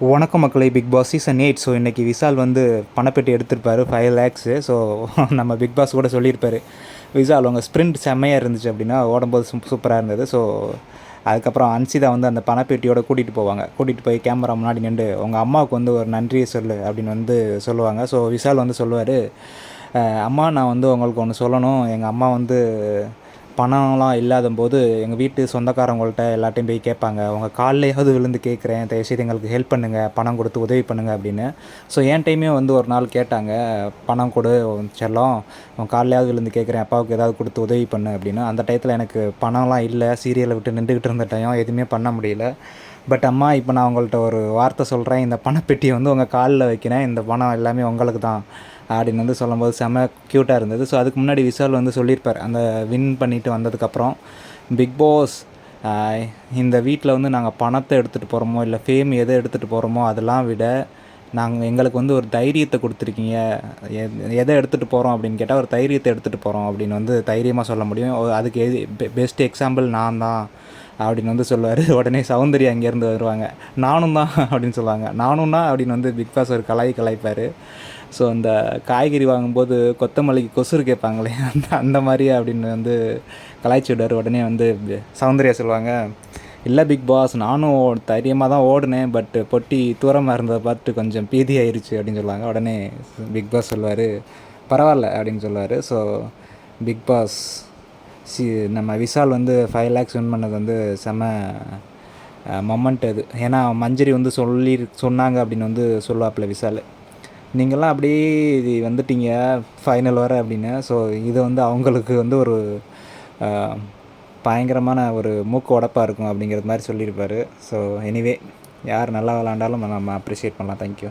வணக்கம் மக்களை Big Boss season eight so இன்றைக்கி விஷால் வந்து பணப்பெட்டி எடுத்திருப்பார் ஃபைவ் லேக்ஸு ஸோ நம்ம பிக் பாஸ் கூட சொல்லியிருப்பார். விஷால் அவங்க ஸ்ப்ரிண்ட் செம்மையாக இருந்துச்சு அப்படின்னா ஓடும்போது சூப்பராக இருந்தது. ஸோ அதுக்கப்புறம் அன்சிதா வந்து அந்த பணப்பெட்டியோட கூட்டிகிட்டு போவாங்க. கூட்டிகிட்டு போய் கேமரா முன்னாடி நின்று உங்கள் அம்மாவுக்கு வந்து ஒரு நன்றியை சொல்லு அப்படின்னு வந்து சொல்லுவாங்க. ஸோ விஷால் வந்து சொல்லுவார் அம்மா நான் வந்து உங்களுக்கு ஒன்று சொல்லணும். எங்கள் அம்மா வந்து பணம்லாம் இல்லாத போது எங்கள் வீட்டு சொந்தக்காரங்கள்ட்ட எல்லாட்டையும் போய் கேட்பாங்க. உங்கள் காலையாவது விழுந்து கேட்குறேன். தயவுசெய்து எங்களுக்கு ஹெல்ப் பண்ணுங்கள் பணம் கொடுத்து உதவி பண்ணுங்கள் அப்படின்னு. ஸோ என் டைமே வந்து ஒரு நாள் கேட்டாங்க. பணம் கொடு செல்லம். உன் காலையாவது விழுந்து கேட்குறேன். அப்பாவுக்கு ஏதாவது கொடுத்து உதவி பண்ணு அப்படின்னு. அந்த டயத்தில் எனக்கு பணம்லாம் இல்லை. சீரியலை விட்டு நின்றுக்கிட்டு இருந்த டைம் எதுவுமே பண்ண முடியல. பட் அம்மா இப்போ நான் உங்கள்கிட்ட ஒரு வார்த்தை சொல்கிறேன் இந்த பணப்பெட்டியை வந்து உங்கள் காலில் வைக்கிறேன். இந்த பணம் எல்லாமே உங்களுக்கு தான். அப்படின்னு வந்து சொல்லும்போது செம்ம க்யூட்டாக இருந்தது. ஸோ அதுக்கு முன்னாடி விஷால் வந்து சொல்லியிருப்பார். அந்த வின் பண்ணிட்டு வந்ததுக்கப்புறம் பிக் பாஸ் இந்த வீட்டில் வந்து நாங்கள் பணத்தை எடுத்துகிட்டு போகிறோமோ இல்லை ஃபேம் எதை எடுத்துகிட்டு போகிறோமோ அதெல்லாம் விட நாங்கள் எங்களுக்கு வந்து ஒரு தைரியத்தை கொடுத்துருக்கீங்க. எதை எடுத்துகிட்டு போகிறோம் அப்படின்னு கேட்டால் ஒரு தைரியத்தை எடுத்துகிட்டு போகிறோம் அப்படின்னு வந்து தைரியமாக சொல்ல முடியும். அதுக்கு எது பெஸ்ட் எக்ஸாம்பிள் நான் தான் அப்படின்னு வந்து சொல்லுவார். உடனே சௌந்தர்யா அங்கேருந்து வருவாங்க. நானும் தான் அப்படின்னு சொல்லுவாங்க. நானும் தான் அப்படின்னு வந்து பிக் பாஸ் ஒரு கலாய் கலாய்ப்பார். ஸோ அந்த காய்கறி வாங்கும்போது கொத்தமல்லிக்கு கொசுறு கேட்பாங்களே அந்த அந்த மாதிரி அப்படின்னு வந்து கலாய்ச்சி விடுவார். உடனே வந்து சௌந்தர்யா சொல்லுவாங்க இல்லை பிக் பாஸ் நானும் தைரியமாக தான் ஓடினேன் பட் பொட்டி தூரமாக இருந்ததை பார்த்து கொஞ்சம் பீதி ஆயிடுச்சு அப்படின்னு சொல்லுவாங்க. உடனே பிக் பாஸ் சொல்லுவார் பரவாயில்ல அப்படின்னு சொல்லுவார். ஸோ பிக் பாஸ் சி நம்ம விஷால் வந்து ஃபைவ் லேக்ஸ் வின் பண்ணது வந்து செம மொமெண்ட் அது. ஏன்னா மஞ்சரி வந்து சொல்லி சொன்னாங்க அப்படின்னு வந்து சொல்லுவாப்பில் விஷால் நீங்கள்லாம் அப்படியே இது வந்துட்டீங்க ஃபைனல் வர அப்படின்னு. ஸோ இது வந்து அவங்களுக்கு வந்து ஒரு பயங்கரமான ஒரு மூக்கு உடப்பாக இருக்கும் அப்படிங்கிறது மாதிரி சொல்லியிருப்பார். ஸோ எனிவே யார் நல்லா விளாண்டாலும் நம்ம அப்ரிஷியேட் பண்ணலாம். தேங்க்யூ